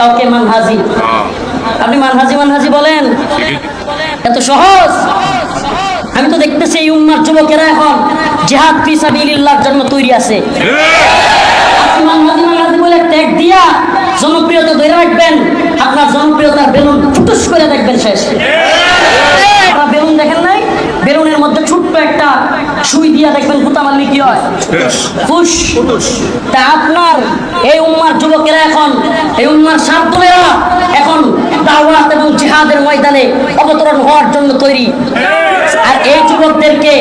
কাউকে মানহাজি। আপনি মানহাজি মানহাজি বলেন? এত সহজ? আমি তো দেখতেছি এই উম্মার যুবকেরা এখন জেহাদ ফিসাবিলিল্লাহর জন্য তৈরি আছে। আপনি মানহাজি মানহাজি বলে ট্যাগ দিয়া জনপ্রিয়তা ধরে রাখবেন আপনার জনপ্রিয়তার বেলুন ফুটুস করে দেখবেন শেষ। আপনারা বেলুন দেখেন নাই? বেলুনের মধ্যে ছোট্ট একটা সুই দিয়া দেখবেন ফুটা মারলে কি হয় তা আপনার এই উম্মার যুবকেরা এখন এই উম্মার এখন দাওয়াত এবং জিহাদের ময়দানে অবতরণ হওয়ার জন্য তৈরি। আর এই যুবকদেরকে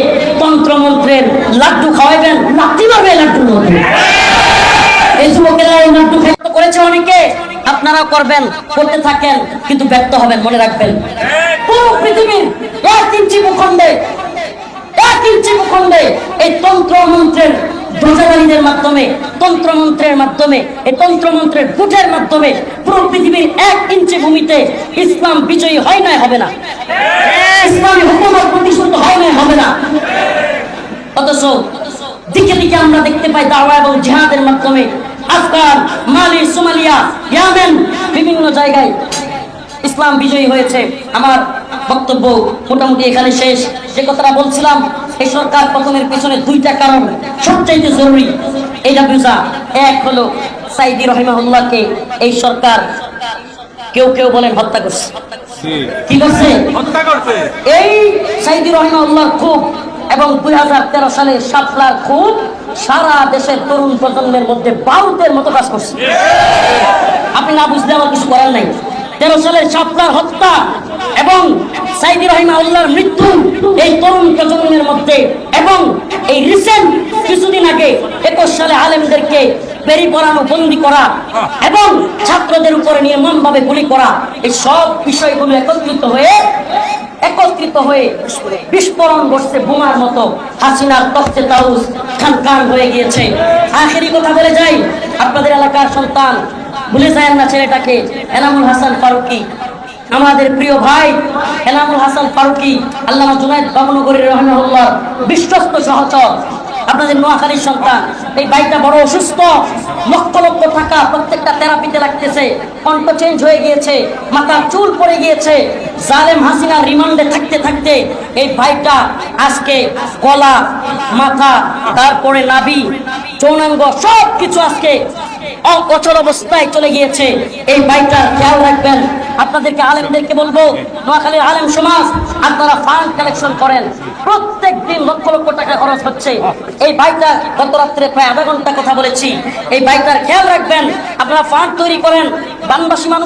তন্ত্র মন্ত্রের লাড্ডু খাওয়াইবেন, লাঠি মারবে মধ্যে। এই যুবকেরা এই লাড্ডু করেছে অনেকে। আপনারা করবেন, করতে থাকেন, কিন্তু ব্যর্থ হবেন, মনে রাখবেন। পুরো পৃথিবীর এক ইঞ্চি মাধ্যমে তন্ত্র মন্ত্রের মাধ্যমে, এই তন্ত্র মন্ত্রের ফুটের মাধ্যমে পুরো পৃথিবীর এক ইঞ্চি ভূমিতে ইসলাম বিজয়ী হয় নাই, হবে না। ইসলামী হুকুমত প্রতিষ্ঠিত হয় নাই, হবে না। অথচ দিকে দিকে আমরা দেখতে পাই দাওয়া এবং জিহাদের মাধ্যমে আফগান, মালি, সোমালিয়া, ইয়ামেন বিভিন্ন জায়গায় ইসলাম বিজয়ী হয়েছে। আমার বক্তব্য মোটামুটি এখানে শেষ। যে কথাটা বলছিলাম এই সরকার পতনের পিছনে দুইটা কারণ সবচাইতে জরুরি। এইটা বুঝা এক হলো সাইদি রহিমাহুল্লাহকে এই সরকার কেউ কেউ বলেন হত্যা করছে। কি করছে? হত্যা করছে। এই সাইদি রহিমাউল্লাহর খুব এবং দুই হাজার তেরো সালে খুব সারা দেশের তরুণ প্রজন্মের মধ্যে বারুদের মতো কাজ করছে। আপনি না বুঝলে আমার কিছু করার নাই। তেরো সালের শাপলার হত্যা এবং সাইদি রহিমাউল্লাহর মৃত্যু এই তরুণ প্রজন্মের মধ্যে এবং এই রিসেন্ট কিছুদিন আগে একুশ সালে আলেমদেরকে বেরি পড়ানো বন্দি করা এবং ছাত্রদের উপরে নিয়ে নির্মমভাবে গুলি করা, এই সব বিষয়গুলো একত্রিত হয়ে একত্রিত হয়ে বিস্ফোরণ ঘটছে বোমার মতো। হাসিনার তখতে তাউস খান হয়ে গিয়েছে। আখেরি কথা বলে যাই, আপনাদের এলাকার সন্তান ভুলে যায় না ছেলেটাকে, এনামুল হাসান ফারুকি। আমাদের প্রিয় ভাই এনামুল হাসান ফারুকি, আল্লামা জুনায়দ বাবনগরীর রহমানুল্লাহ বিশ্বস্ত সহচর, আপনাদের নোয়াখালীর সন্তান। এই ভাইটা বড় অসুস্থ, লক্ষ লক্ষ টাকা প্রত্যেকটা থেরাপিতে লাগতেছে, কণ্ঠ চেঞ্জ হয়ে গিয়েছে, মাথার চুল পড়ে গিয়েছে, জালেম হাসিনা রিমান্ডে থাকতে থাকতে এই ভাইটা আজকে গলা, মাথা, তারপরে নাভি, চৌনাঙ্গ সব কিছু আজকে অচল অবস্থায় চলে গিয়েছে। এই বাইকটা খেয়াল রাখবেন। আপনাদেরকে আলেমদেরকে বলব, নোয়াখালীর আলেম সমাজ আপনারা ফান্ড কালেকশন করেন। প্রত্যেক দিন লক্ষ লক্ষ টাকা খরচ হচ্ছে। এই বাইকটা গত রাত্রে প্রায় আধা ঘণ্টা কথা বলেছি। এই বাইকটার খেয়াল রাখবেন, আপনারা ফান্ড তৈরি করেন। বানবাসী মানুষ